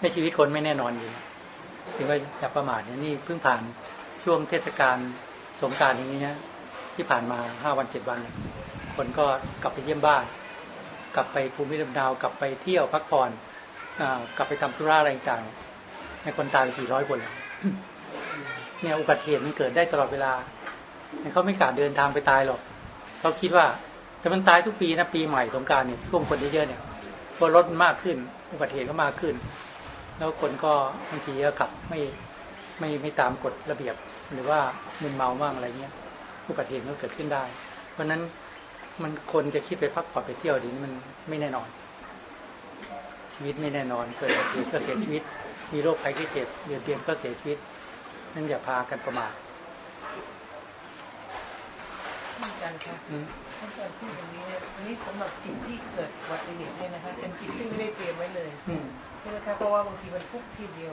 ในชีวิตคนไม่แน่นอนอยู่ถึงว่าอย่าประมาทนี่ยนี่เพิ่งผ่านช่วงเทศกาลสงการอย่างนี้นะที่ผ่านมาห้าวันเจ็ดวัน คนก็กลับไปเยี่ยมบ้าน กลับไปภูมิลำเนาวกลับไปเที่ยวพักผ่อนกลับไปทำธุระอะไรต่างๆในคนตายไปกี่ร้อยคนแล้วเนี่ยอุบัติเหตุมันเกิดได้ตลอดเวลาเขาไม่กล้าเดินทางไปตายหรอกเขาคิดว่า แต่มันตายทุกปีนะปีใหม่สงการเนี่ยช่วงคนเยอะๆเนี่ยพราะรถมากขึ้น อุบัติเหตุก็มากขึ้น แล้วคนก็บางทีก็ขับไม่ไม่ไม่ตามกฎระเบียบ หรือว่ามึนเมาบ้างอะไรเงี้ยอุบัติเหตุก็เกิดขึ้นได้ เพราะนั้นมันคนจะคิดไปพักผ่อนไปเที่ยวดีนี่มันไม่แน่นอน ชีวิตไม่แน่นอนเกิดอุบัติเหตุก็เสียชีวิต มีโรคภัยไข้เจ็บเบียดเบียนก็เสียชีวิตนั่นอย่าพากันประมาท อา จารย์คะอืมท่านอาจารย์พูดอย่างนี้เนี่ยอันนี้สำหรับจิตที่เกิดอุบัติเหตุเนี่ยนะคะเป็นจิตที่ไม่ได้เตรียมไว้เลยอืมใช่ไหมคะเพราะว่าบางทีมันพุกทีเดียว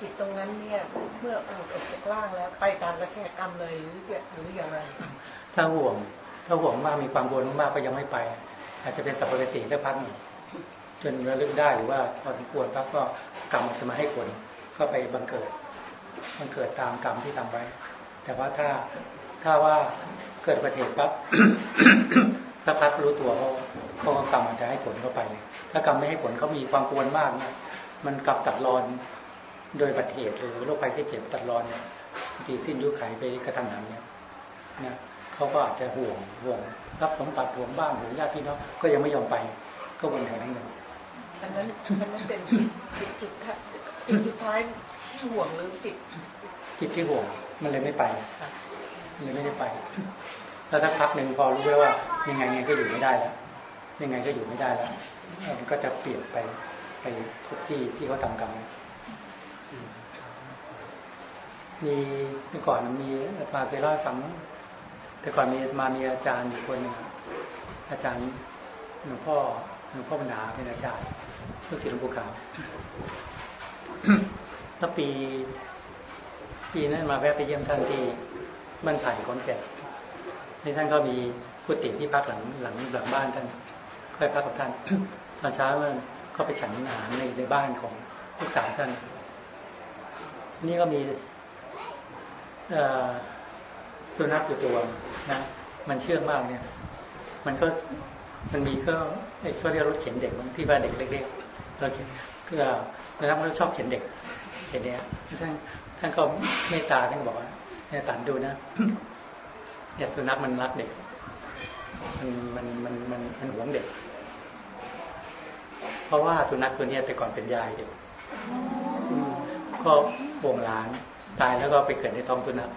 จิตตรงนั้นเนี่ยเมื่อออกจากร่างแล้วไปตามกระแสกรรมเลยหรือหรืออย่างไร ถ้าห่วงถ้าห่วงมากมีความกังวลมากก็ยังไม่ไป อาจจะเป็นสัพเพเวสีสักพักหนึ่งจนระลึกได้หรือว่าพอสมควรปั๊บก็กรรมจะมาให้ผลก็ไปบังเกิดบังเกิดตามกรรมที่ทำไว้ แต่ว่าถ้าถ้าว่า เกิดอุบัติเหตุปั๊บสักพักรู้ตัวเขาเขากรรมอาจจะให้ผลเข้าไปเลยถ้ากรรมไม่ให้ผลเขามีความกวลมากเนี่ยมันกลับตัดรอนโดยอุบัติเหตุหรือโรคภัยไข้เจ็บตัดรอนเนี่ยบางทีสิ้นยุคไขไปกระทันหันเนี่ยนะเขาก็อาจจะห่วงห่วงรับสมบัติห่วงบ้านห่วงญาติพี่น้องก็ยังไม่ยอมไป ก็วนแถวนั้นเลยอันนั้นอันนั้นเป็นจิตจิตสุดท้ายจิตสุดท้ายที่ห่วงหรือติดจิตที่ห่วงมันเลยไม่ไป เลยไม่ได้ไปแล้วสักพักหนึ่งพอรู้แล้วว่า ยังไงไงก็อยู่ไม่ได้แล้วยังไงก็อยู่ไม่ได้แล้วมันก็จะเปลี่ยนไปไปทุกที่ที่เขาทำกรรมมีเมื่อก่อนมีอาตมาเคยเล่าให้ฟังมั้งแต่ก่อนมีอาตมามีอาจารย์อยู่คนหนึ่งอาจารย์หลวงพ่อหลวงพ่อปัญหาเป็นอาจารย์ลูกศิษย์หลวงปู่ขาวแล้วปี ปีนั้นมาแวะไปเยี่ยมท่านที่ บ้านไผ่ขอนแก่นในท่านก็มีกุฏิที่พักหลังหลังหลังบ้านท่านค่อยพักกับท่าน ตอนเช้ามันก็ไปฉันอาหารในในบ้านของลูกสาวท่าน นี่ก็มีสุนัขอยู่ตัวนะมันเชื่องมากเนี่ย มันก็มันมีก็ไอ้เขาเรียกรถเข็นเด็กมั้งที่บ้านเด็กเล็กๆเราเข็นก็สุนัขมันชอบเข็นเด็กเข็นเนี้ยท่านท่านก็เมตตาท่านบอกว่า เนี่ยตันดูนะเนี่ยสุนัขมันรักเด็ก มันมันมันมันมันหวงเด็ก เพราะว่าสุนัขตัวเนี้ยแต่ก่อนเป็นยายเด็กอืมก็ห่วงหลานตายแล้วก็ไปเกิดในท้องสุนัข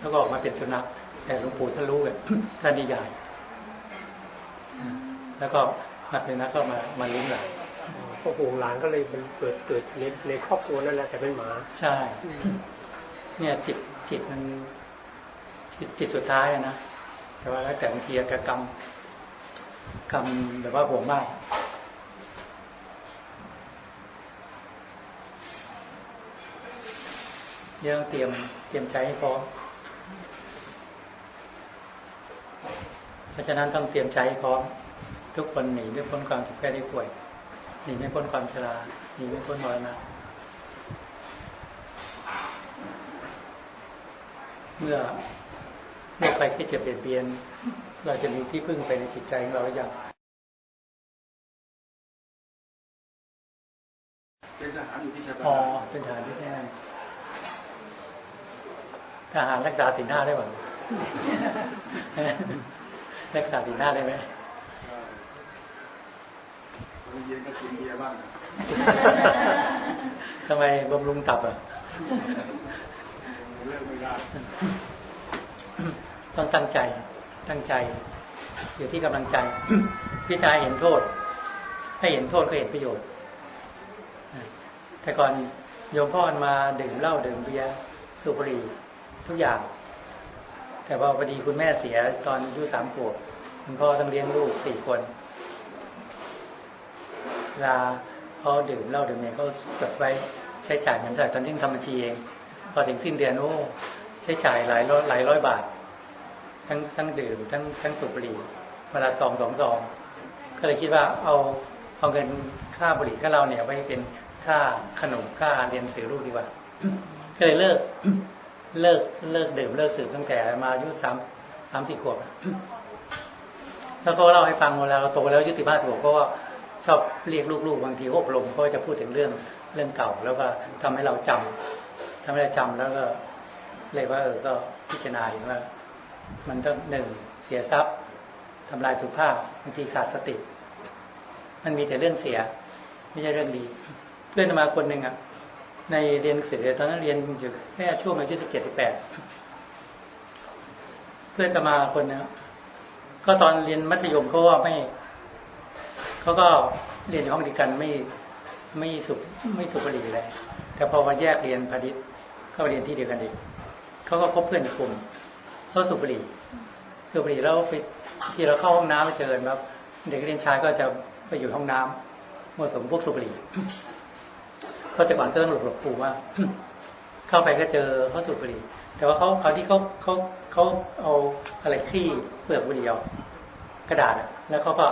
แล้วก็ออกมาเป็นสุนัขแต่หลวงปู่ท่านรู้แบบท่านนิยายอ่าแล้วก็มาเป็นนักก็มามาเลี้ยงหลานพวกห่วงหลานก็เลยมันเกิดเกิดในในครอบครัวนั่นแหละแต่เป็นหมา ใช่ เนี่ยจิตจิตมันจิตจิตสุดท้ายอะนะแต่ว่าแล้วแต่บางทีกกรรมกรรมแบบว่าห่วงมากเดี๋ยวเตรียมเตรียมใจให้พร้อมเพราะฉะนั้นต้องเตรียมใจให้พร้อม ทุกคนหนีไม่พ้นความเจ็บแค่ได้ป่วยหนีไม่พ้นความชราหนีไม่พ้นมรณะ เมื่อเมื่อไปแค่เจ็บเบียดเบียน เราจะมีที่พึ่งไปในจิตใจของเราหรือยังเป็นทหารอยู่ที่ชัยอ๋อนาทเป็นทหารที่แน่ทหารรักษาสีหน้าได้ไหมรักษาสีหน้าได้ไหมตอนเย็นก็กินเบียร์บ้างทำไมบำรุงตับอะ เลิกไม่ได้ต้องตั้งใจ ตั้งใจ อยู่ที่กำลังใจ พิจารณาเห็นโทษให้เห็นโทษก็เห็นประโยชน์ แต่ก่อนโยมพ่อมาดื่มเหล้าดื่มเบียร์สูบบุหรี่ทุกอย่าง แต่พอพอดีคุณแม่เสียตอนอายุสามขวบคุณพ่อต้องเลี้ยงลูกสี่คนลาเขาดื่มเหล้าดื่มเนี่ยเขาจดไว้ใช้จ่ายเหมือนแต่ตอนที่ทำบัญชีเอง พอถึงสิ้นเดือนโอ้ใช้จ่ายหลายร้อยหลายร้อยบาท ทั้งทั้งดื่มทั้งทั้งสูบบุหรี่เวลาซองสองซองก็เลยคิดว่าเอาเอาเงินค่าบุหรี่ค่าเราเนี่ยไว้เป็นค่าขนมค่าเรียนสือลูกดีกว่าก็เลยเลิกเลิกเลิกดื่มเลิกสูบตั้งแต่มาอายุสามสามสี่ขวบแล้วก็เล่าให้ฟังเวลาเราโตแล้วยุสิบห้าขวบก็ชอบเรียกลูกๆบางทีอบรมก็จะพูดถึงเรื่องเรื่องเก่า แล้วก็ทำให้เราจำ ทำให้เราจำแล้วก็เลยว่าเออก็พิจารณาเห็นว่า มันต้องหนึ่งเสียทรัพย์ทำลายสุขภาพบางทีขาดสติ มันมีแต่เรื่องเสีย ไม่ใช่เรื่องดี เพื่อนมาคนหนึ่งอะ ในเรียนหนังสือตอนนั้นเรียนอยู่แค่ช่วงอายุสิบเจ็ดสิบแปดเพื่อนจะมาคนนะก็ตอนเรียนมัธยมเขาว่าไม่เขาก็เรียนอยู่ห้องเดียวกันไม่ไม่สุบไม่สุบบุหรี่เลยแต่พอมาแยกเรียนพาณิชย์ ก็เรียนที่เดียวกันอีกเขาก็คบเพื่อนกลุ่มเขาสูบบุหรี่สูบบุหรี่แล้วไปที่เราเข้าห้องน้ำไปเจอครับเด็กเรียนชายก็จะไปอยู่ห้องน้ำมั่วสมพวกสูบบุหรี่เพราะแต่ก่อนก็ต้องหลบหลบครูว่าเข้าไปก็เจอเขาสูบบุหรี่แต่ว่าเขาเขาที่เขาเขาเขาเอาอะไรคลี่เปลือกบุหรี่เอากระดาษอะแล้วเขาก็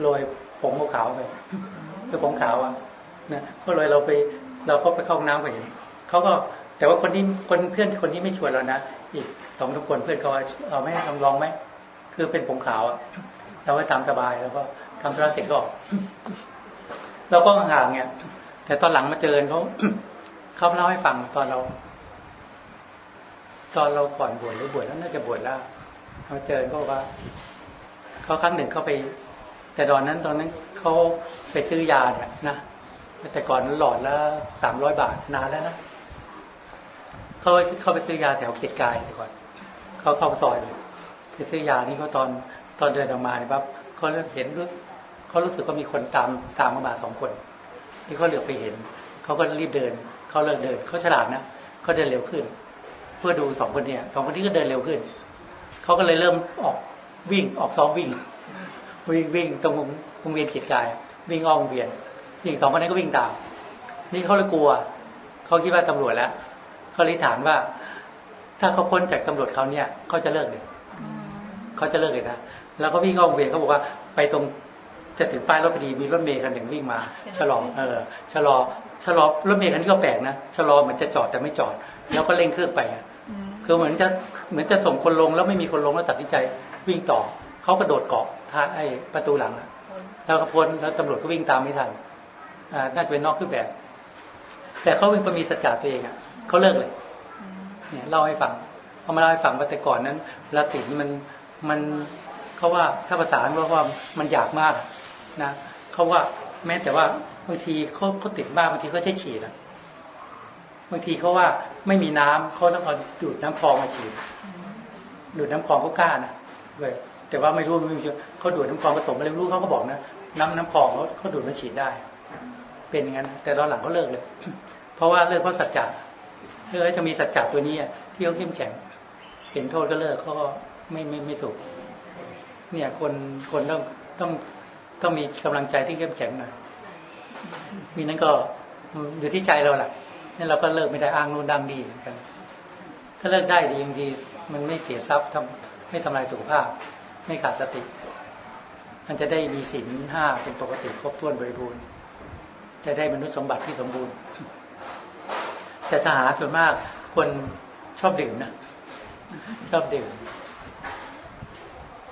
โรยผงขาวไปคือผงขาวอะนะก็เลยเราไปเราก็ไปเข้าห้องน้ำไปเห็นเขาก็ แต่ว่าคนที่คนเพื่อนคนที่ไม่ชวนเรานะอีกสองทุกคนเพื่อนเขาเอาไหมลองลองไหมคือเป็นผงขาวเราไว้ตามสบายแล้วก็ทำธุระเสร็จก็ออกเราก็ห่างเนี่ยแต่ตอนหลังมาเจอเขาเขาเล่าให้ฟังตอนเรา ตอนเราก่อนบวชหรือบวชแล้วน่าจะบวชแล้วมาเจอก็บอกว่าเขาครั้งหนึ่งเขาไป แต่ตอนนั้นตอนนั้นเขาไปซื้อยาเนี่ยนะแต่ก่อนหลอดละสามร้อยบาทนานแล้วนะ เขาเขาไปซื้อยาแถวเกียรติกายก่อนเขาเข้าซอยเลยไปซื้อยานี่เขาตอนตอนเดินออกมาเนี่ยปั๊บเขาเริ่มเห็นเขารู้สึกว่ามีคนตามตามมาสองคนที่เขาเหลือบไปเห็นเขาก็รีบเดินเขาเลิกเดินเขาฉลาดนะเขาเดินเร็วขึ้น เพื่อดูสองคนเนี่ยสองคนนี้ก็เดินเร็วขึ้นเขาก็เลยเริ่มออกวิ่งออกซ้อมวิ่ง วิ่งวิ่งตรงวงเวียนขีดกาย วิ่งอ้อมวงเวียนอีกสองคนนั้นก็วิ่งตามนี่เขาเลยกลัวเขาคิดว่าตำรวจแล้ว เขาเลยถามว่า ถ้าเขาพ้นจากตำรวจเขาเนี่ยเขาจะเลิกเลยเขาจะเลิกเลยนะแล้วก็วิ่งอ้อมวงเวียนเขาบอกว่าไปตรงจะถึงป้ายรถพอดีมีรถเมล์คันหนึ่งวิ่งมาชะลอเออชะลอชะลอรถเมล์คันนี้ก็แปลกนะชะลอเหมือนจะจอดแต่ไม่จอด แล้วก็เร่งเครื่องไปอะคือเหมือนจะเหมือนจะส่งคนลงแล้วไม่มีคนลงแล้วตัดสินใจวิ่งต่อเขากระโดดเกาะท่าไอ้ประตูหลังอะแล้วก็พ้นแล้วตำรวจก็วิ่งตามไม่ทันอ่าน่าจะเป็นนอกเครื่องแบบ แต่เขาเป็นคนมีสัจจะตัวเองอะ เขาเลิกเลยเนี่ยเล่าให้ฟังเขามาเล่าให้ฟังว่าแต่ก่อนนั้นลาตินี่มันมันเขาว่าถ้าภาษาว่าว่ามันอยากมากนะเขาว่าแม้แต่ว่าบางทีเขาเขาติดมาบางทีเขาใช้ฉีดอะบางทีเขาว่าไม่มีน้ำเขาต้องเอาดูดน้ำคลองมาฉีดดูดน้ำคลองเขากล้านะเลยแต่ว่าไม่รู้ไม่มีเชื่อเขาดูดน้ำคลองผสมอะไรรู้เขาก็บอกนะน้ำน้ำคลองเขาเขาดูดมาฉีดได้ เป็นอย่างนั้นแต่ตอนหลังเขาเลิกเลย เพราะว่าเลิกเพราะสัจจะ เออจะมีสัจจะตัวนี้ที่เขาเข้มแข็ง เห็นโทษก็เลิกเขาก็ไม่ไม่ไม่สูบเนี่ยคนคนต้องต้องต้องมีกำลังใจที่เข้มแข็งหน่อยมีนั้นก็อยู่ที่ใจเราแหละนี่เราก็เลิกไม่ได้อ้างนู่นดังดีเหมือนกันถ้าเลิกได้ดีบางทีมันไม่เสียทรัพย์ทำไม่ทำลายสุขภาพ ไม่ขาดสติ มันจะได้มีศีลห้าเป็นปกติครบถ้วนบริบูรณ์จะได้มนุษย์สมบัติที่สมบูรณ์ แต่ทหารส่วนมากคนชอบดื่มนะ ชอบดื่ม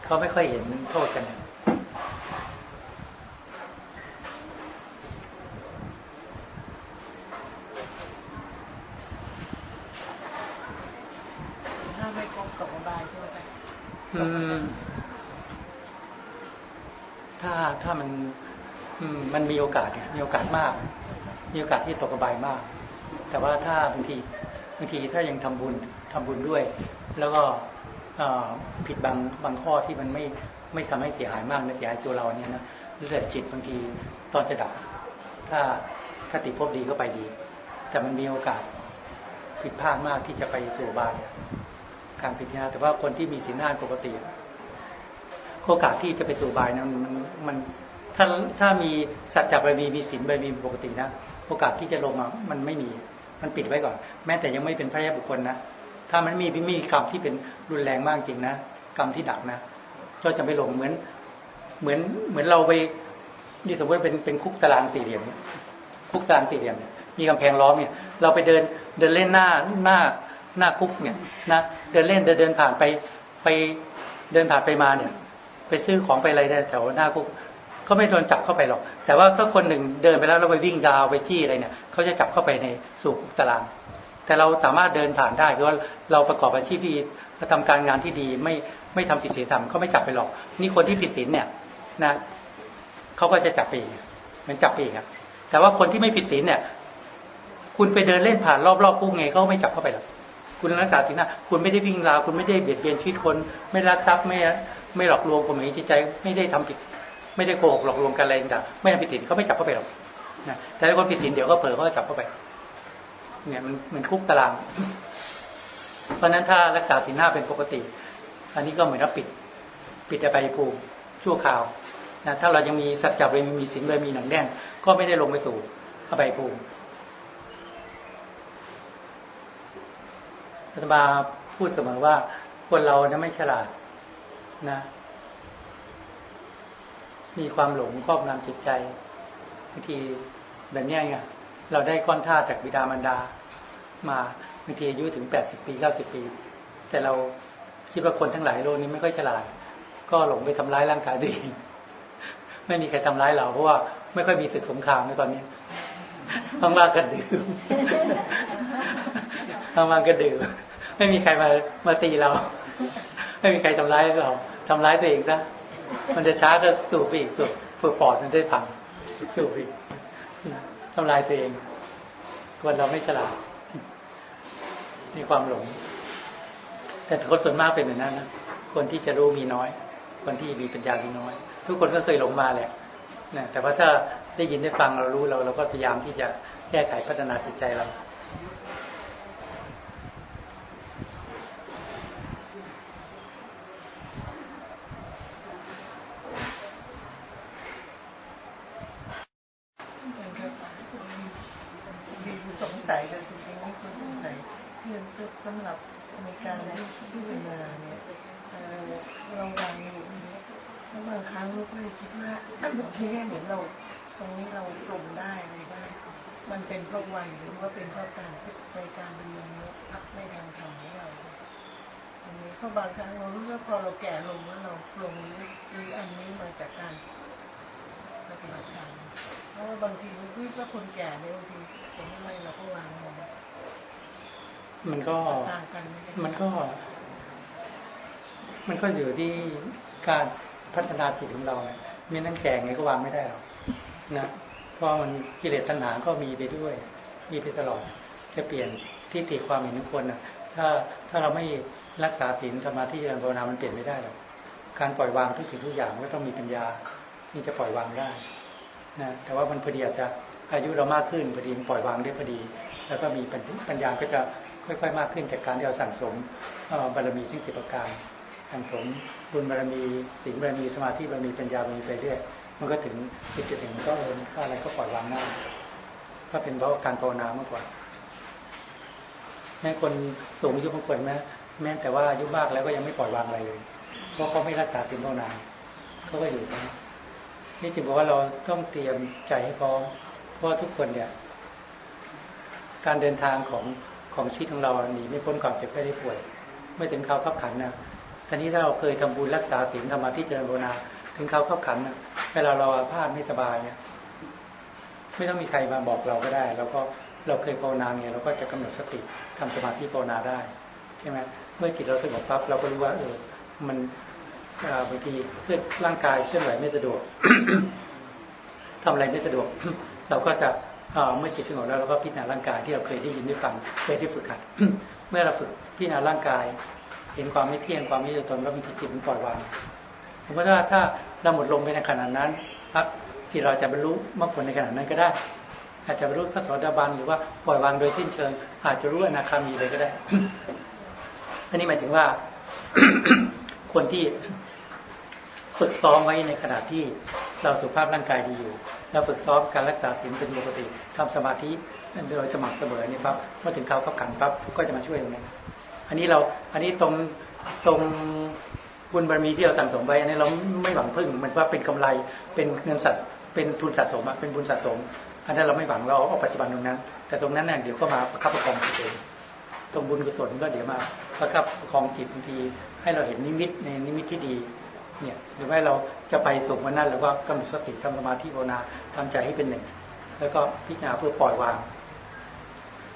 เขาไม่ค่อยเห็นโทษกันนะถ้าไม่ครบกับอบายใช่ไหมอืมถ้าถ้ามันอืมมันมีโอกาสเนี่ยมีโอกาสมาก มีโอกาสที่ตกกระบายมาก แต่ว่าถ้าบางทีบางทีถ้ายังทำบุญทำบุญด้วย แล้วก็ผิดบางบางข้อที่มันไม่ไม่ทำให้เสียหายมากนะเสียหายตัวเราเนี่ยนะเลือดจิตบางทีตอนจะดับ ถ้าถ้าติภพดีก็ไปดี แต่มันมีโอกาสผิดพลาดมากที่จะไปสู่บายการผิดนะแต่ว่าคนที่มีศีลห้าปกติโอกาสที่จะไปสู่บายนะมันมันถ้าถ้ามีสัจจะบารมีมีศีลบารมีปกตินะ โอกาสที่จะลงมามันไม่มี มันปิดไว้ก่อน แม้แต่ยังไม่เป็นพระยาบุคคลนะถ้ามันมีมีกรรมที่เป็นรุนแรงมากจริงนะกรรมที่ดักนะก็จะไม่ลงเหมือนเหมือนเหมือนเราไปนี่สมมติเป็นเป็นคุกตารางสี่เหลี่ยมคุกตารางสี่เหลี่ยมมีกำแพงล้อมเนี่ย เราไปเดินเดินเล่นหน้าหน้าหน้าคุกเนี่ยนะเดินเล่นเดินเดินผ่านไปไปเดินผ่านไปมาเนี่ย ไปซื้อของไปอะไรเนี่ยแถวหน้าคุก ก็ไม่โดนจับเข้าไปหรอก แต่ว่าถ้าคนหนึ่งเดินไปแล้วเราไปวิ่งดาวไปจี้อะไรเนี่ยเขาจะจับเข้าไปในสู่คุกตาราง แต่เราสามารถเดินผ่านได้เพราะว่าเราประกอบอาชีพที่ทำการงานที่ดีไม่ไม่ทำผิดศีลธรรมเขาไม่จับไปหรอก นี่คนที่ผิดศีลเนี่ยนะเขาก็จะจับไปเองมันจับไปเองครับแต่ว่าคนที่ไม่ผิดศีลเนี่ย คุณไปเดินเล่นผ่านรอบๆคุกไงเขาไม่จับเข้าไปหรอกคุณรักษาศีลนะคุณไม่ได้วิ่งราวคุณไม่ได้เบียดเบียนชีวิตคน ไม่รักทรัพย์ไม่ไม่หลอกลวงคนหมายจิตใจ ไม่ได้ทำผิด ไม่ได้โกหกหลอกลวงกันอะไรต่างไม่ทำผิดศีลเขาไม่จับเข้าไปหรอกนะแต่ถ้าคนผิดศีลเดี๋ยวก็เผลอเขาจับเข้าไป เนี่ยมันมือนคุกตาราง เพราะนั้นถ้ารักษาศีลห้าเป็นปกติ อันนี้ก็เหมือนรับปิด ปิดอบายภูมิชั่วคราวนะถ้าเรายังมีสัจจะเลยมีศีลเลยมีหนังแน่น ก็ไม่ได้ลงไปสู่อบายภูมิอาตมาพูดเสมอว่าคนเราเนี่ยไม่ฉลาดนะ มีความหลงครอบงำจิตใจบางทีแบบเนี้ยไงเราได้ก้อนท่าจากบิดามารดา มาบางทีอายุถึงแปดสิบปีเก้าสิบปี แต่เราคิดว่าคนทั้งหลายโลกนี้ไม่ค่อยฉลาด ก็หลงไปทำร้ายร่างกายตัวเองไม่มีใครทำร้ายเราเพราะว่าไม่ค่อยมีศึกสงครามในตอนนี้ต้องมากันดื่มต้องมากันดื่มไม่มีใครมามาตีเรา ไม่มีใครทำร้ายเราทำร้ายตัวเองนะ มันจะช้าก็สูบไปอีกสูบฝึกปอดมันได้พังสูบอีกทำลายตัวเองคนเราไม่ฉลาด มีความหลง แต่คนส่วนมากเป็นแบบนั้นนะคนที่จะรู้มีน้อย คนที่มีปัญญามีน้อย ทุกคนก็เคยหลงมาแหละนะแต่ว่าถ้าได้ยินได้ฟังเรารู้เราเราก็พยายามที่จะแก้ไขพัฒนาจิตใจเรา มีสงสัยกันจริงๆนี่คือสงสัยเรื่องสำหรับในการพิจารณาเนี่ยเอ่อเราวางอยู่แล้วบางครั้งเราก็เลยคิดว่าบางทีเนี่ยเหมือนเรา ตรงนี้เราปรงได้อะไรได้ มันเป็นเพราะวัยหรือว่าเป็นเพราะการในการเรียนรู้พักในทางธรรมของเราอันนี้เพราะบางครั้งเรารู้ว่าพอเราแก่ลงแล้วเราปรงนี้หรืออันนี้มาจากการปฏิบัติธรรมเพราะว่าบางทีเราคิดว่าคนแก่เนี่ยบางทีผมอะไรเราก็วางมอง มันก็มันก็ มันก็อยู่ที่การพัฒนาจิตของเราเนี่ยมีนั่งแก่ไงก็วางไม่ได้หรอกนะเพราะมันกิเลสตัณหาก็มีไปด้วยมีไปตลอด จะเปลี่ยนที่ติความเห็นของคนนะถ้าถ้าเราไม่รักษาศีลสมาธิเจริญภาวนามันเปลี่ยนไม่ได้หรอกการปล่อยวางทุกสิ่งทุกอย่างก็ต้องมีปัญญาที่จะปล่อยวางได้นะแต่ว่ามันพอดีอาจจะอายุเรามากขึ้นพอดีปล่อยวางได้พอดี แล้วก็มีปัญญาก็จะ ค่อย ๆ มากขึ้นจากการที่เราสั่งสมบารมีทั้งสิบประการสั่งสมบุญบารมีศีลบารมีสมาธิบารมีปัญญาบารมีไปเรื่อยมันก็ถึงจุดจุดหนึ่งก็เออก็อะไรก็ปล่อยวางได้ก็เป็นเพราะการภาวนามากกว่าแม้คนสูงอายุบางคนนะแม้แต่ว่าอายุมากแล้วก็ยังไม่ปล่อยวางอะไรเลย เพราะเขาไม่รักษาศีลภาวนาเขาก็อยู่นี้นี่จึงบอกว่าเราต้องเตรียมใจให้พร้อมเพราะทุกคนเนี่ย การเดินทางของ ของชีวิตของเราหนีไม่พ้นความเจ็บไข้ได้ป่วยเมื่อถึงเขาขับขันนะทีนี้ถ้าเราเคยทำบุญรักษาศีลธรรมะที่เจริญภาวนา ถึงเขาขับขันนะเวลาเราอาพาธไม่สบายเนี่ยไม่ต้องมีใครมาบอกเราก็ได้ แล้วก็เราเคยภาวนาเนี่ยเราก็จะกำหนดสติทำสมาธิภาวนาได้ใช่ไหมเมื่อจิตเราสงบปั๊บเราก็รู้ว่าเออมันบางทีเคลื่อนร่างกายเคลื่อนไหวไม่สะดวกทำอะไรไม่สะดวก เราก็จะ เมื่อจิตสงบแล้วเราก็พิจารณาร่างกายที่เราเคยได้ยินได้ฟังเคยได้ฝึกหัดเมื่อเราฝึกพิจารณาร่างกาย เห็นความไม่เที่ยงความไม่ตัวตนแล้วมันจิตมันปล่อยวางสมมติว่าถ้าเราหมดลมไปในขณะนั้นพักที่เราจะบรรลุมรรคผลในขณะนั้นก็ได้ อาจจะบรรลุพระโสดาบันหรือว่าปล่อยวางโดยสิ้นเชิง อาจจะรู้อนาคามีเลยก็ได้อันนี้หมายถึงว่าคนที่ฝึกซ้อมไว้ในขณะที่เราสุขภาพร่างกายดีอยู่ เราฝึกซ้อมการรักษาศีลเป็นปกติทำสมาธิโดยสม่ำเสมอนี่ปั๊บเมื่อถึงเขาขับขันปั๊บก็จะมาช่วยตรงนี้อันนี้เราอันนี้ตรงตรงบุญบารมีที่เราสั่งสมไว้อันนี้เราไม่หวังพึ่งมือนว่าเป็นกำไรเป็นเงินสัตเป็นทุนสะสมอะเป็นบุญสะสม อันนั้นเราไม่หวังเราเอาปัจจุบันตรงนั้น แต่ตรงนั้นเนี่ยเดี๋ยวก็มาประคับประคองจิตเองตรงบุญกุศลก็เดี๋ยวมาประคับประคองจิตบางทีให้เราเห็นนิมิตในนิมิตที่ดี เนี่ยหรือว่าเราจะไปสู่วันนั้นเราก็กำหนดสติทำสมาธิภาวนาทำใจให้เป็นหนึ่ง แล้วก็พิจารณาเพื่อปล่อยวาง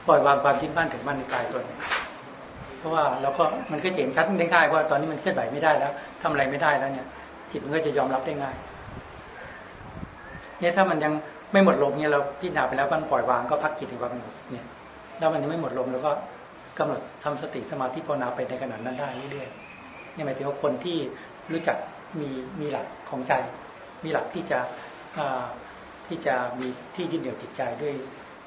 ปล่อยวางความยึดมั่นถึงมั่นในกายตนเพราะว่าเราก็มันก็เห็นชัดได้ง่ายว่าตอนนี้มันเคลื่อนไหวไม่ได้แล้วทำอะไรไม่ได้แล้วเนี่ย จิตมันก็จะยอมรับได้ง่ายเนี่ยถ้ามันยังไม่หมดลมเนี่ยเราพิจารณาไปแล้วมันปล่อยวางก็พักจิตในความสงบเนี่ยแล้วมันยังไม่หมดลมเราก็กำหนดทำสติสมาธิภาวนาไปในขณะนั้นได้เรื่อยๆนี่หมายถึงว่าคนที่รู้จัก มีมีหลักของใจ มีหลักที่จะอ่าที่จะมีที่ยึดเหนี่ยวจิตใจด้วย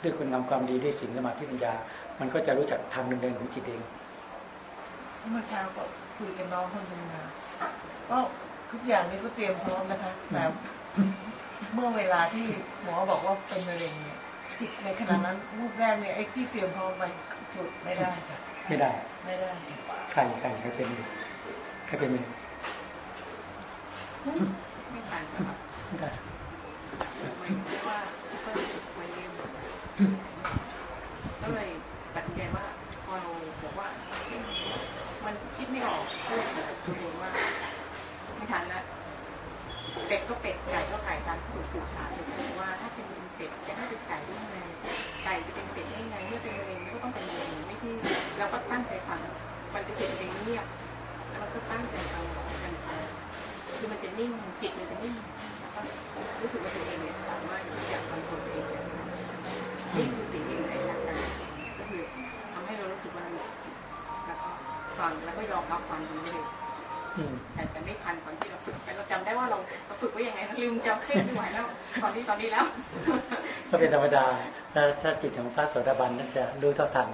ด้วยคุณงามความดีด้วยศีลสมาธิปัญญา มันก็จะรู้จักทางดำเนินของจิตเอง เมื่อเช้าก็คุยกับน้องคนหนึ่งมาก็ทุกอย่างนี้ก็เตรียมพร้อมนะคะแต่เมื่อเวลาที่หมอบอกว่าเป็นมะเร็งเนี่ยในขณะนั้นรูปแรกเนี่ยไอ้ที่เตรียมพร้อมไปจุดไม่ได้ค่ะไม่ได้ ไม่ได้ใครใครใครเป็นอยู่ใครเป็นอยู่ไม่ต่า ถ้าจิตของพระโสดาบันนั่นจะรู้เท่าทัน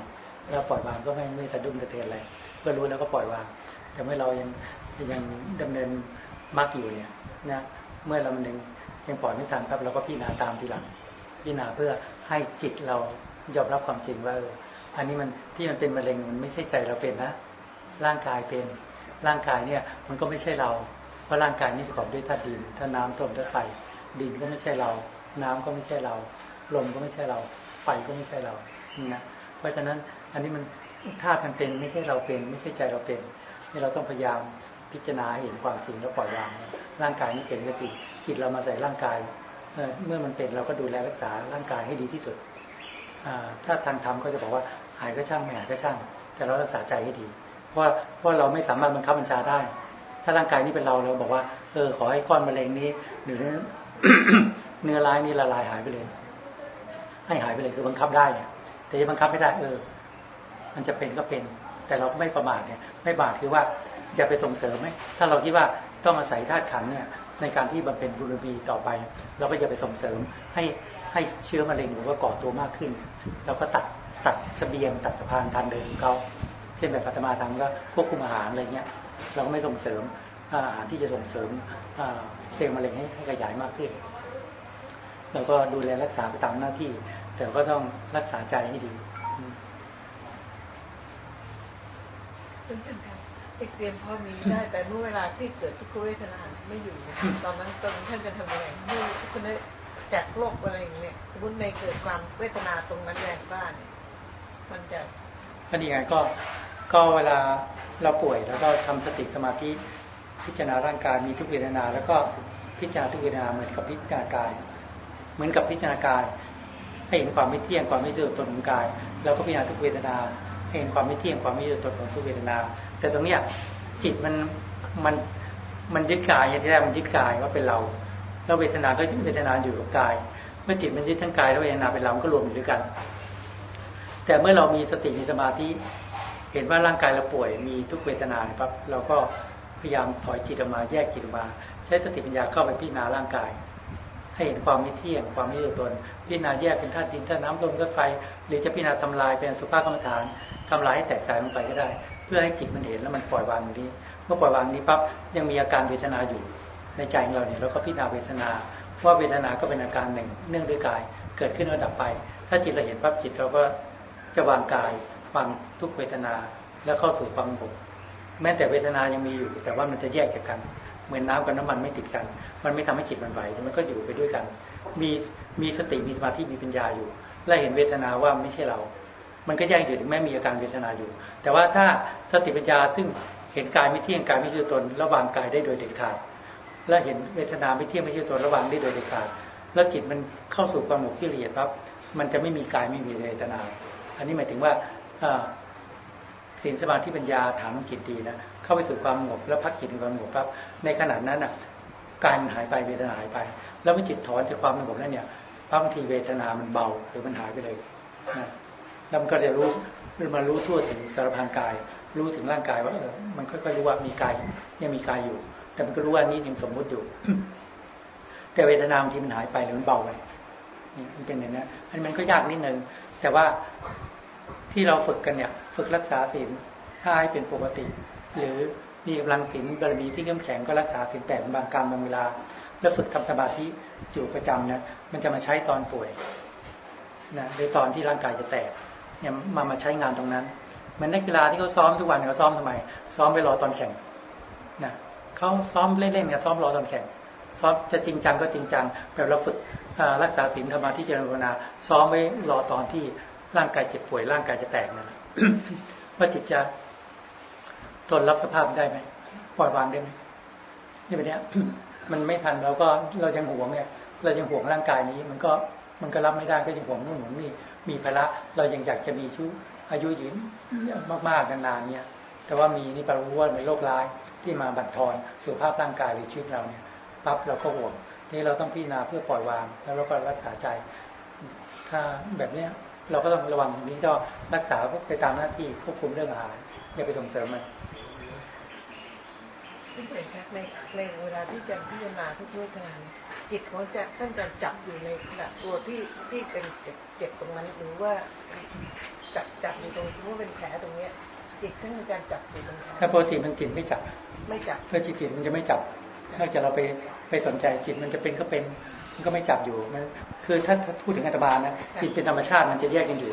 แล้วปล่อยวางก็ไม่ไม่สะดุ้งสะเทือนอะไรก็รู้แล้วก็ปล่อยวางแต่เมื่อเรายังยังดำเนินมรรคอยู่เนี่ยนะเมื่อเรามันยังยังปล่อยไม่ทันครับเราก็พิจารณาตามทีหลังพิจารณาเพื่อให้จิตเรายอมรับความจริงว่าเอออันนี้มันที่มันเป็นมะเร็งมันไม่ใช่ใจเราเป็นนะ ร่างกายเป็นร่างกายเนี่ยมันก็ไม่ใช่เรา เพราะร่างกายนี่ประกอบด้วยธาตุดินธาตุน้ำลมธาตุไฟดินก็ไม่ใช่เรา น้ำก็ไม่ใช่เรา ลมก็ไม่ใช่เรา ไฟก็ไม่ใช่เรานะเพราะฉะนั้นอันนี้มันธาตุมันเป็นไม่ใช่เราเป็น ไม่ใช่ใจเราเป็นนี่เราต้องพยายามพิจารณาเห็นความจริงแล้วปล่อยวางร่างกายนี่เป็นก็จริงจิตเรามาใส่ร่างกายเมื่อมันเป็นเราก็ดูแลรักษาร่างกายให้ดีที่สุดถ้าทางธรรมก็จะบอกว่าหายก็ช่างไม่หายก็ช่าง แต่เรารักษาใจให้ดี เพราะว่าเพราะเราไม่สามารถบังคับบัญชาได้ ถ้าร่างกายนี้เป็นเราเราบอกว่าเออขอให้ก้อนมะเร็งนี้หรือเนื้อร้ายนี่ละลายหายไปเลย ให้หายไปเลยคือบังคับได้อะแต่จะบังคับไม่ได้เออ มันจะเป็นก็เป็น แต่เราก็ไม่ประมาทเนี่ย ไม่บาปคือว่าจะไปส่งเสริมไหมถ้าเราคิดว่าต้องอาศัยธาตุขันเนี่ยในการที่บำเพ็ญบุญบีต่อไป เราก็จะไปส่งเสริมให้ให้เชื้อมะเร็งหรือว่าก่อตัวมากขึ้น เราก็ตัดตัดเสบียงตัดสะพานทางเดินของเขาเช่นแบบปัตมาทำก็ควบคุมอาหารอะไรเงี้ยเราก็ไม่ส่งเสริมอาหารที่จะส่งเสริมเซลล์มะเร็งให้ให้ขยายมากขึ้นเราก็ดูแลรักษาไปตามหน้าที่ แต่ก็ต้องรักษาใจให้ดีอืมเป็นเช่นกันไอ้เตรียมพร้อมมีได้แต่เมื่อเวลาที่เกิดทุกขเวทนาไม่อยู่เนี่ยตอนนั้นตอนนั้นท่านจะทำยังไงเมื่อทุกคนได้จากโรคอะไรอย่างเงี้ยสมมติในเกิดความเวทนาตรงนั้นแรงบ้านเนี่ยมันจะก็ดีไงก็ก็เวลาเราป่วยแล้วก็ทำสติสมาธิพิจารณาร่างกายมีทุกเวทนา แล้วก็พิจารณาทุกเวทนาเหมือนกับพิจารณากาย เหมือนกับพิจารณากาย ให้เห็นความไม่เที่ยงความไม่ซื่อตนของกาย แล้วก็พิจารณาทุกเวทนาให้เห็นความไม่เที่ยงความไม่ซื่อตนของทุกเวทนา แต่ตรงเนี้ยจิตมันมันมันยึดกายอย่างที่แรกมันยึดกายว่าเป็นเรา แล้วเวทนาก็ยึดเวทนาอยู่กับกาย เมื่อจิตมันยึดทั้งกายและเวทนาเป็นเราก็รวมอยู่ด้วยกัน แต่เมื่อเรามีสติมีสมาธิเห็นว่าร่างกายเราป่วยมีทุกเวทนาปั๊บเราก็พยายามถอยจิตออกมาแยกจิตออกมา ใช้สติปัญญาเข้าไปพิจารณาร่างกาย ให้เห็นความไม่เที่ยงความไม่ตัวตน พิจารณาแยกเป็นธาตุดินธาตุน้ำลมธาตุไฟ หรือจะพิจารณาทำลายเป็นสุภาพกรรมฐานทำลายให้แตกต่างลงไปก็ได้ เพื่อให้จิตมันเห็นแล้วมันปล่อยวางนี้ เมื่อปล่อยวางนี้ปั๊บยังมีอาการเวทนาอยู่ ในใจของเราเนี่ยเราก็พิจารณาเวทนาว่าเวทนาก็เป็นอาการหนึ่งเนื่องด้วยกายเกิดขึ้นแล้วดับไป ถ้าจิตเราเห็นปั๊บจิตเราก็จะวางกายวางทุกเวทนาแล้วเข้าสู่ความสงบแม้แต่เวทนายังมีอยู่ แต่ว่ามันจะแยกจากกัน เหมือนน้ำกับน้ำมันไม่ติดกัน มันไม่ทำให้จิตมันไหวมันก็อยู่ไปด้วยกัน มีมีสติมีสมาธิมีปัญญาอยู่ และเห็นเวทนาว่าไม่ใช่เรา มันก็แยกอยู่ถึงแม้มีอาการเวทนาอยู่ แต่ว่าถ้าสติปัญญาซึ่งเห็นกายไม่เที่ยงกายไม่ใช่ตนระวางกายได้โดยเด็ดขาดและเห็นเวทนาไม่เที่ยงไม่ใช่ตนระวางได้โดยเด็ดขาดแล้วจิตมันเข้าสู่ความสงบที่ละเอียดปั๊บมันจะไม่มีกายไม่มีเวทนา อันนี้หมายถึงว่าอ่าศีลสมาธิปัญญาฐานของจิตดีนะเข้าไปสู่ความสงบแล้วพักจิตในความสงบปั๊บในขณะนั้นอะ กายมันหายไปเวทนาหายไป แล้วเมื่อจิตถอนจากความสงบนั้นเนี่ยบางทีเวทนามันเบาหรือมันหายไปเลยนะแล้วมันก็จะรู้มันรู้ทั่วถึงสารพางกาย รู้ถึงร่างกายว่าเออมันค่อยๆรู้ว่ามีกายยังมีกายอยู่ แต่มันก็รู้ว่านี่ยังสมมุติอยู่ แต่เวทนาบางทีมันหายไปหรือมันเบาไปนี่มันเป็นอย่างนี้อันนมันก็ยากนิดนึงแต่ว่าที่เราฝึกกันเนี่ย ฝึกรักษาศีลถ้าให้เป็นปกติ หรือ มีกำลังศีลบารมีที่เข้มแข็งก็รักษาศีลแปดบางการบางเวลา แล้วฝึกทำสมาธิอยู่ประจำนะมันจะมาใช้ตอนป่วยนะหรือตอนที่ร่างกายจะแตกเนี่ยมามาใช้งานตรงนั้นเหมันนักกีฬาที่เขาซ้อมทุกวันเขาซ้อมทำไม ซ้อมไปรอตอนแข่งนะเขาซ้อมเล่นๆกับซ้อมรอตอนแข่ง ซ้อมจะจริงจังก็จริงจังแบบเราฝึกรักษาศีลธรรมะที่เจริญภาวนา ซ้อมไว้รอตอนที่ร่างกายเจ็บป่วยร่างกายจะแตกนั่นแหละว่าจิตจะ ทนรับสภาพได้ไหมปล่อยวางได้ไหมนี่แบบเนี้ยมันไม่ทันเราก็เรายังห่วงเนี่ย เรายังห่วงร่างกายนี้ มันก็มันก็รับไม่ได้ก็ยังห่วงนู่นห่วงนี่มีภาระเรายังอยากจะมีชุอายุยืนมากๆนานๆเนี่ย แต่ว่ามีนี่ปรู้ว่าเป็นโรคร้ายที่มาบั่นทอนสุขภาพร่างกายหรือชีวิตเราเนี่ยปั๊บเราก็ห่วงนี่เราต้องพิจารณาเพื่อปล่อยวาง แล้วเราก็รักษาใจ ถ้าแบบเนี้ยเราก็ต้องระวังนี้ก็รักษาไปตามหน้าที่ควบคุมเรื่องอาหารอย่าไปส่งเสริมมัน ที่เห็นครับในในเวลาที่จะพิจารณาทุกเวทนาเนี่ยจิตของจะท่านจะจับอยู่ในขณะตัวที่ที่เป็นเจ็บเจ็บตรงนั้น หรือว่าจับจับอยู่ตรงที่ว่าเป็นแผลตรงเนี้ยจิตท่านมีการจับอยู่ตรงแผลถ้าปกติมันจิตไม่จับ ไม่จับเพื่อจิตจิตมันจะไม่จับ นอกจากเราไปไปสนใจจิตมันจะเป็นก็เป็นมันก็ไม่จับอยู่มันคือถ้าถ้าพูดถึงอัตบาลนะจิตเป็นธรรมชาติมันจะแยกกันอยู่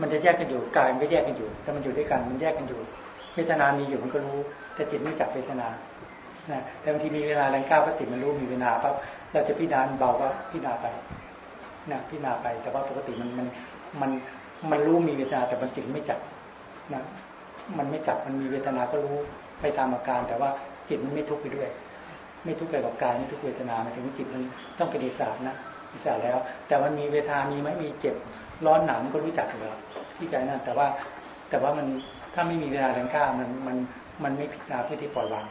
มันจะแยกกันอยู่กายมันก็แยกกันอยู่แต่มันอยู่ด้วยกันมันแยกกันอยู่เวทนามีอยู่มันก็รู้ แต่จิตไม่จับเวทนานะแต่บางทีมีเวลาแรงกล้าวก็จิตมันรู้มีเวทนาปั๊บเราจะพิจารณาเบาก็พิจารณาไปนะพิจารณาไป แต่ว่าปกติมันมันมันมันรู้มีเวทนาแต่มันจิตไม่จับนะมันไม่จับมันมีเวทนาก็รู้ไปตามอาการ แต่ว่าจิตมันไม่ทุกข์ไปด้วย ไม่ทุกข์ไปกับกายไม่ทุกข์เวทนามายถึงว่าจิตมันต้องเป็นอิสระนะอิสระแล้ว แต่มันมีเวทนามีไหมมีเจ็บร้อนหนาวมันก็รู้จักอยู่แล้วที่ใจนั่นแต่ว่าแต่ว่ามันถ้าไม่มีเวลาแรงกล้ามันมัน มันไม่พิจารณาเพื่อที่ปล่อยวาง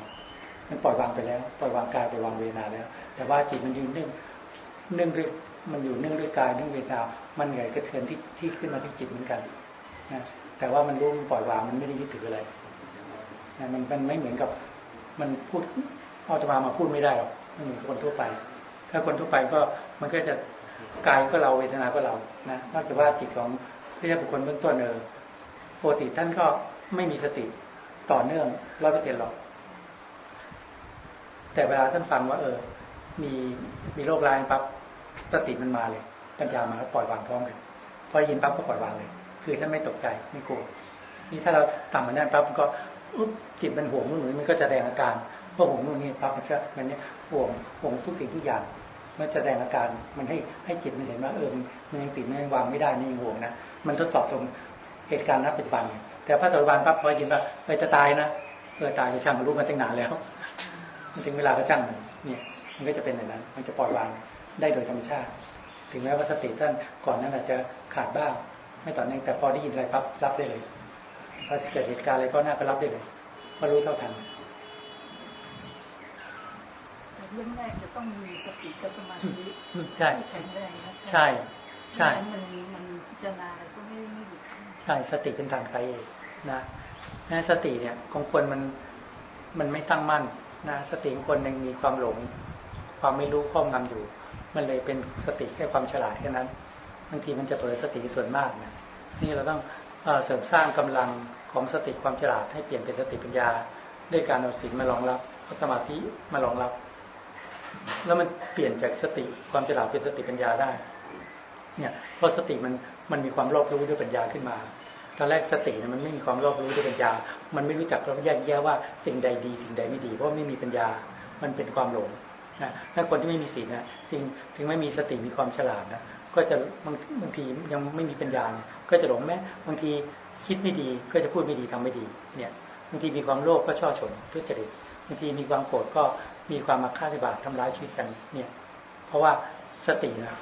มันปล่อยวางไปแล้ว ปล่อยวางกายปล่อยวางเวทนาแล้ว แต่ว่าจิตมันยืนนึ่งนึ่งด้วยมันอยู่นึ่งด้วยกายนึ่งเวทนา มันเหนื่อยกระเทือนที่ที่ขึ้นมาที่จิตเหมือนกันนะแต่ว่ามันรู้มันปล่อยวางมันไม่ได้ยึดถืออะไรนะมันมันไม่เหมือนกับ มันพูดเอาจะมามาพูดไม่ได้หรอกไม่เหมือนคนทั่วไป ถ้าคนทั่วไปก็มันก็จะกายก็เราเวทนาก็เรานะนอกจากว่าจิตของพระเจ้าบุคคลเบื้องต้นเออปกติท่านก็ไม่มีสติ ต่อเนื่องร้อยเปอร์เซ็นต์หรอก แต่เวลาท่านฟังว่า เออ มีมีโรคร้ายปั๊บสติมันมาเลยปัญญามาแล้วปล่อยวางพร้อมกันพอได้ยินปั๊บก็ปล่อยวางเลย คือท่านไม่ตกใจไม่กลัวนี่ถ้าเราต่ำมันนั่นปั๊บมันก็อุ๊บจิตมันห่วงนู่นนี่มันก็จะแสดงอาการพอห่วงนู่นนี่ปั๊บมันก็มันเนี่ยห่วงห่วงทุกสิ่งทุกอย่างมันจะแสดงอาการมันให้ให้จิตมันเห็นว่าเออมันยังติดมันยังวางไม่ได้นยังห่วงนะมันทดสอบตรงเหตุการณ์ณปัจจุบันเนี่ย แต่พระสัจจุบันปั๊บพอได้ยินว่าเออจะตายนะเออตายก็ช่างมันรู้มาตั้งนานแล้วมันถึงเวลาก็ช่างมันเนี่ย มันก็จะเป็นอย่างนั้น มันจะปล่อยวางได้โดยธรรมชาติ ถึงแม้ว่าสติท่านก่อนนั้นอาจจะขาดบ้าง ไม่ต่อเนื่องแต่พอได้ยินอะไรปั๊บรับได้เลยพอจะเกิดเหตุการณ์อะไรก็น่าก็รับได้เลยเพราะรู้เท่าทันแต่เรื่องแรกจะต้องมีสติกับสมาธิใช่ที่แข็งแรงนะใช่ ใช่ไม่งั้นมันมันพิจารณาอะไรก็ไม่ไม่หยุด ใช่สติเป็นทางไปเองนะนะสติเนี่ยของคนมันมันไม่ตั้งมั่นนะสติของคนยังมีความหลง ความไม่รู้ครอบงำอยู่ มันเลยเป็นสติแค่ความฉลาดแค่นั้นบางทีมันจะเผลอสติส่วนมากนะนี่เราต้องเอเสริมสร้างกำลังของสติความฉลาดให้เปลี่ยนเป็นสติปัญญา ด้วยการเอาศีลมารองรับเอาสมาธิมารองรับ แล้วมันเปลี่ยนจากสติความฉลาดเป็นสติปัญญาได้ เนี่ยเพราะสติมัน มันมีความรอบรู้ด้วยปัญญาขึ้นมา ตอนแรกสติเนี่ยมันไม่มีความรอบรู้ด้วยปัญญา มันไม่รู้จักเราแยกแยะว่าสิ่งใดดี สิ่งใดไม่ดี เพราะไม่มีปัญญา มันเป็นความหลงนะถ้าคนที่ไม่มีศีลนะถึงถึงไม่มีสติมีความฉลาดนะก็จะบางบางทียังไม่มีปัญญาเนี่ยก็จะหลงแม้บางทีคิดไม่ดีก็จะพูดไม่ดีทำไม่ดีเนี่ยบางทีมีความโลภก็ช่อฉนทุจริตบางทีมีความโกรธก็มีความมาฆ่าในบาตทำร้ายชีวิตกันเนี่ยเพราะว่าสตินะ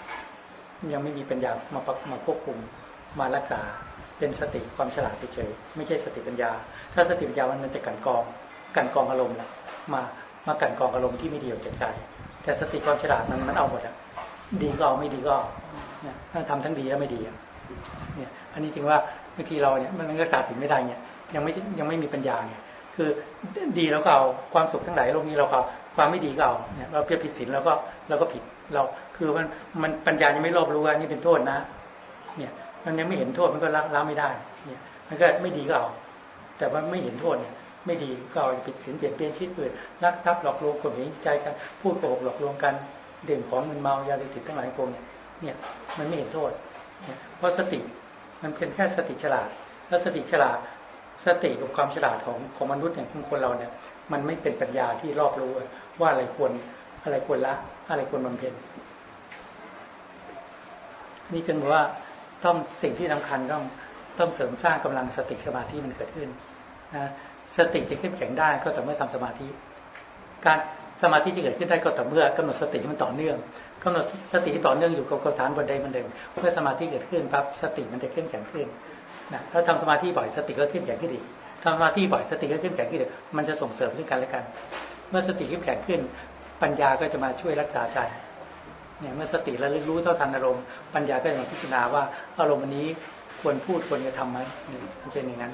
ยังไม่มีปัญญามาประมาควบคุมมารักษาเป็นสติความฉลาดเฉยๆไม่ใช่สติปัญญา ถ้าสติปัญญามันจะกันกองกันกองอารมณ์ละมามากันกองอารมณ์ที่ไม่ดีออกจากใจแต่สติความฉลาดมันมันเอาหมดอะดีก็เอาไม่ดีก็เอาเนี่ยถ้าทำทั้งดีและไม่ดีเนี่ยอันนี้จึงว่าบางทีเราเนี่ยมันก็ตัดสินไม่ได้เนี่ยยังไม่ยังไม่มีปัญญาเนี่ยคือดีแล้วก็เอาความสุขทั้งหลายโลกนี้เราก็เอาความไม่ดีก็เอาเนี่ยเราเพียบผิดศีลแล้วก็เราก็ผิด เราคือมันมันปัญญายังไม่รอบรู้ว่านี่เป็นโทษนะ เนี่ยมันยังไม่เห็นโทษมันก็ละละไม่ได้ เนี่ย มันก็ไม่ดีก็เอาแต่ว่าไม่เห็นโทษเนี่ยไม่ดีก็เอาผิดศีลเปลี่ยนเปลี่ยนชีวิตอื่นลักทรัพย์หลอกลวงข่มเหงใจกันพูดโกหกหลอกลวงกันดื่มของมึนเมายาเสพติดทั้งหลายพวกเนี่ยเนี่ยมันไม่เห็นโทษเนี่ยเพราะสติมันเพียงแค่สติฉลาด แล้วสติฉลาดสติกับความฉลาดของของมนุษย์อย่างของคนเราเนี่ย มันไม่เป็นปัญญาที่รอบรู้ว่าอะไรควรอะไรควรละ อะไรควรบำเพ็ญนี่จึงบอกว่าต้องสิ่งที่สำคัญต้องต้องเสริมสร้างกำลังสติสมาธิมันเกิดขึ้นนะสติจะเข้มแข็งได้ก็ต่อเมื่อทำสมาธิ การสมาธิจะเกิดขึ้นได้ก็ต่อเมื่อกำหนดสติมันต่อเนื่องกำหนดสติที่ต่อเนื่องอยู่กับกรรมฐานบนใดบนหนึ่งเมื่อสมาธิเกิดขึ้นปั๊บสติมันจะเข้มแข็งขึ้นนะถ้าทำสมาธิบ่อยสติก็เข้มแข็งขึ้นอีกทำสมาธิบ่อยสติก็เข้มแข็งขึ้นมันจะส่งเสริมซึ่งกันและกัน เมื่อสติเข้มแข็งขึ้น ปัญญาก็จะมาช่วยรักษาใจเนี่ยเมื่อสติระลึกรู้เท่าทันอารมณ์ปัญญาก็จะมาพิจารณาว่าอารมณ์อันนี้ควรพูดควรจะทำไหมเป็นอย่างนั้น